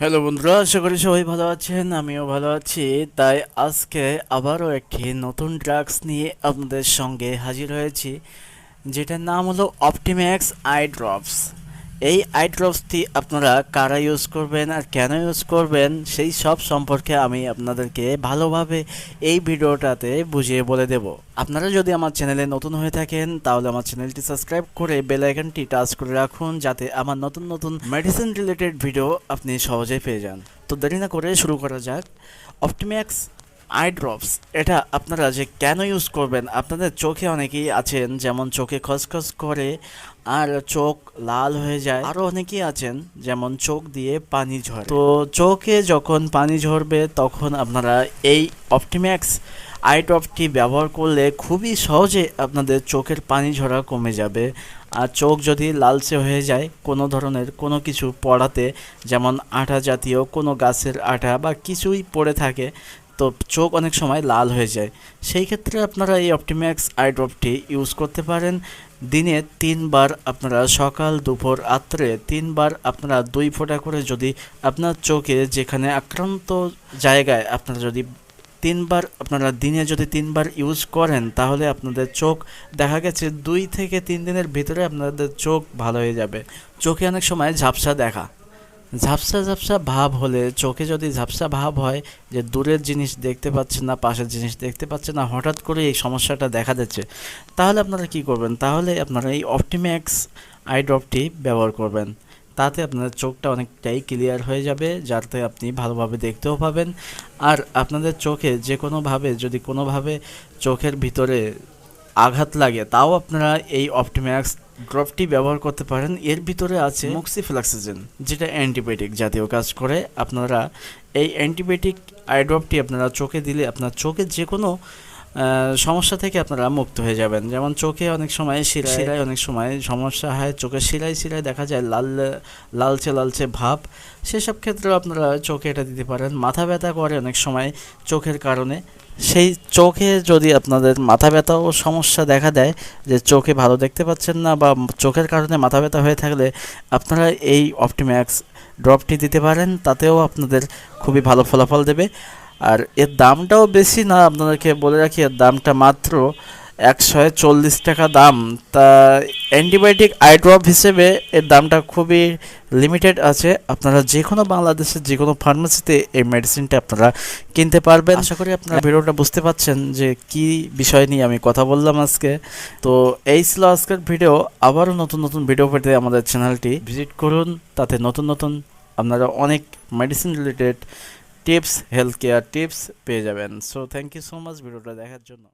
Hello বন্ধুরা, আশা করি সবাই ভালো আছেন, আমিও ভালো আছি। তাই আজকে আবারও একটি নতুন ড্রাগস নিয়ে আপনাদের সঙ্গে হাজির হয়েছি, যেটার নাম হলো অপটিম্যাক্স আই ড্রপস এই আই ড্রপসটি আপনারা কারা ইউজ করবেন আর কেন ইউজ করবেন, সেই সব সম্পর্কে আমি আপনাদেরকে ভালোভাবে এই ভিডিওটাতে বুঝিয়ে বলে দেব। আপনারা যদি আমার চ্যানেলে নতুন হয়ে থাকেন, তাহলে আমার চ্যানেলটি সাবস্ক্রাইব করে বেল আইকনটি টাচ করে রাখুন, যাতে আমার নতুন নতুন মেডিসিন রিলেটেড ভিডিও আপনি সহজেই পেয়ে যান। তো দেরি না করে শুরু করা যাক। অপটিম্যাক্স আই ড্রপস এটা আপনারা যে কেন ইউজ করবেন, আপনাদের চোখে অনেকেই আছেন, যেমন চোখে খসখস করে আর চোখ লাল হয়ে যায়। আরও অনেকেই আছেন, যেমন চোখ দিয়ে পানি ঝরে। তো চোখে যখন পানি ঝরবে, তখন আপনারা এই অপটিম্যাক্স আই ড্রপটি ব্যবহার করলে খুবই সহজে আপনাদের চোখের পানি ঝরা কমে যাবে। আর চোখ যদি লালচে হয়ে যায়, কোনো ধরনের কোনো কিছু পড়াতে, যেমন আঠা জাতীয় কোনো গাছের আঠা বা কিছুই পড়ে থাকে তো চোখ অনেক সময় লাল হয়ে যায়। সেই ক্ষেত্রে আপনারা এই অপটিম্যাক্স আই ড্রপটি ইউজ করতে পারেন। দিনে তিনবার আপনারা সকাল, দুপুর, রাত্রে তিনবার আপনারা দুই ফোঁটা করে যদি আপনার চোখে যেখানে আক্রান্ত জায়গায় আপনারা যদি তিনবার, আপনারা দিনে যদি তিনবার ইউজ করেন, তাহলে আপনাদের চোখ দেখা গেছে দুই থেকে তিন দিনের ভিতরে আপনাদের চোখ ভালো হয়ে যাবে। চোখে অনেক সময় ঝাপসা দেখা। ঝাপসা ঝাপসা ভাব হলে চোখে যদি ঝাপসা ভাব হয় যে দূরের জিনিস দেখতে পাচ্ছেন না, পাশের জিনিস দেখতে পাচ্ছেন না, হঠাৎ করে এই সমস্যাটা দেখা দিচ্ছে, তাহলে আপনারা কি করবেন? তাহলে আপনারা এই অপটিম্যাক্স আই ড্রপটি ব্যবহার করবেন। তাতে আপনাদের চোখটা অনেকটাই ক্লিয়ার হয়ে যাবে, যাতে আপনি ভালোভাবে দেখতেও পাবেন। আর আপনাদের চোখে যে কোনোভাবে যদি কোনোভাবে চোখের ভিতরে আঘাত লাগে, তাও আপনারা এই অপটিম্যাক্স ড্রপটি ব্যবহার করতে পারেন। এর ভিতরে আছে মক্সিফ্লাক্সিজেন যেটা অ্যান্টিবায়োটিক জাতীয় কাজ করে। আপনারা এই অ্যান্টিবায়োটিক আই ড্রপটি আপনারা চোখে দিলে আপনার চোখে যে কোনো সমস্যা থেকে আপনারা মুক্ত হয়ে যাবেন। যেমন চোখে অনেক সময় শিরায় শিরায়। অনেক সময় সমস্যা হয়। চোখের শিরায় শিরায় দেখা যায় লাল লালচে লালচে ভাব। সেসব ক্ষেত্রেও আপনারা চোখে এটা দিতে পারেন। মাথা ব্যথা করে অনেক সময় চোখের কারণে। সেই চোখে যদি আপনাদের মাথা ব্যথা ও সমস্যা দেখা দেয়, যে চোখে ভালো দেখতে পাচ্ছেন না বা চোখের কারণে মাথা ব্যথা হয়ে থাকলে আপনারা এই অপটিম্যাক্স ড্রপটি দিতে পারেন, তাতেও আপনাদের খুবই ভালো ফলাফল দেবে। আর এর দামটাও বেশি না, আপনাদেরকে বলে রাখি, এর দামটা মাত্র একশো চল্লিশ টাকা দাম। তা অ্যান্টিবায়োটিক আই ড্রপ হিসেবে এর দামটা খুবই লিমিটেড আছে। আপনারা যে কোনো বাংলাদেশের যে কোনো ফার্মেসিতে এই মেডিসিনটা আপনারা কিনতে পারবেন। আশা করি আপনারা ভিডিওটা বুঝতে পাচ্ছেন যে কি বিষয় নিয়ে আমি কথা বললাম আজকে। তো এই ছিল আজকের ভিডিও। আবারও নতুন নতুন ভিডিও পেতে আমাদের চ্যানেলটি ভিজিট করুন। তাতে নতুন নতুন আপনারা অনেক medicine related tips health care tips পেয়ে যাবেন। So thank you so much ভিডিওটা দেখার জন্য।